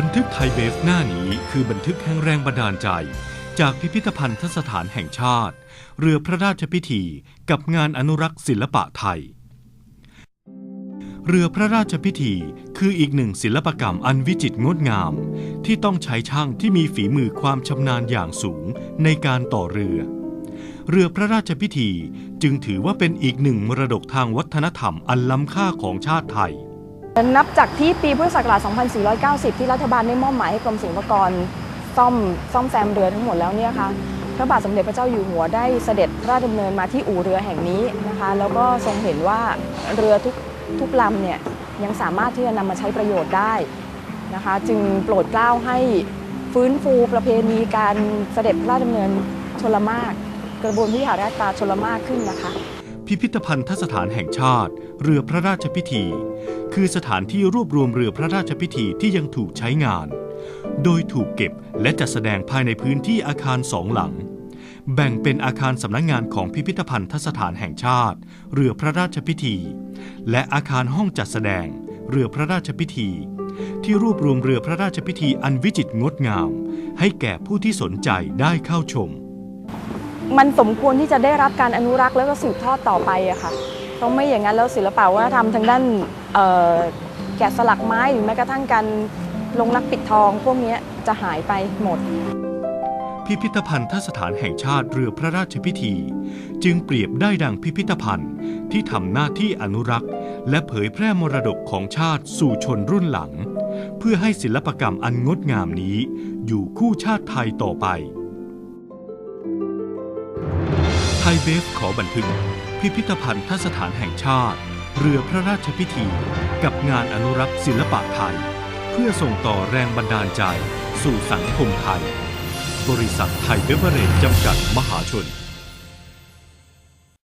บันทึกไทยเบฟหน้านี้คือบันทึกแห่งแรงบันดาลใจ จากพิพิธภัณฑสถานแห่งชาติ เรือพระราชพิธีกับงานอนุรักษ์ศิลปะไทย เรือพระราชพิธีคืออีกหนึ่งศิลปกรรมอันวิจิตรงดงาม ที่ต้องใช้ช่างที่มีฝีมือความชำนาญอย่างสูงในการต่อเรือ เรือพระราชพิธีจึงถือว่าเป็นอีกหนึ่งมรดกทางวัฒนธรรมอันล้ำค่าของชาติไทย นับจากที่ปีพุทธศักราช 2490 ที่รัฐบาลได้มอบหมายให้กรมศิลปากรซ่อมซ่อมแซมเรือทั้งหมดแล้วเนี่ยค่ะพระบาทสมเด็จพระเจ้าอยู่หัวได้เสด็จพระราชดำเนินมาที่อู่เรือแห่งนี้นะคะ แล้วก็ทรงเห็นว่าเรือทุกทุกลำเนี่ยยังสามารถที่จะนำมาใช้ประโยชน์ได้นะคะ จึงโปรดเกล้าให้ฟื้นฟูประเพณีการเสด็จพระราชดำเนินชลมาก กระบวนพิหาราชตาชลมากขึ้นนะคะ พิพิธภัณฑสถานแห่งชาติ เรือพระราชพิธี คือสถานที่รวบรวมเรือพระราชพิธีที่ยังถูกใช้งาน โดยถูกเก็บและจัดแสดงภายในพื้นที่อาคารสองหลัง แบ่งเป็นอาคารสำนักงงานของพิพิธภัณฑสถานแห่งชาติ เรือพระราชพิธี และอาคารห้องจัดแสดง เรือพระราชพิธี ที่รวบรวมเรือพระราชพิธีอันวิจิตรงดงาม ให้แก่ผู้ที่สนใจได้เข้าชม มันสมควรที่จะได้รับการอนุรักษ์แล้วก็สืบทอดต่อไปอะค่ะเพราะไม่อย่างนั้นแล้วศิลปะวัฒนธรรมทางด้านแกะสลักไม้หรือแม้กระทั่งการลงรักปิดทองพวกนี้จะหายไปหมด พิพิธภัณฑสถานแห่งชาติเรือพระราชพิธี จึงเปรียบได้ดังพิพิธภัณฑ์ที่ทำหน้าที่อนุรักษ์ และเผยแพร่มรดกของชาติสู่ชนรุ่นหลัง เพื่อให้ศิลปกรรมอันงดงามนี้ อยู่คู่ชาติไทยต่อไป เบฟขอบันทึก พิพิธภัณฑสถานแห่งชาติ เรือพระราชพิธี กับงานอนุรักษ์ศิลปะไทย เพื่อส่งต่อแรงบันดาลใจ สู่สังคมไทย บริษัทไทยเบเวอเรจจำกัดมหาชน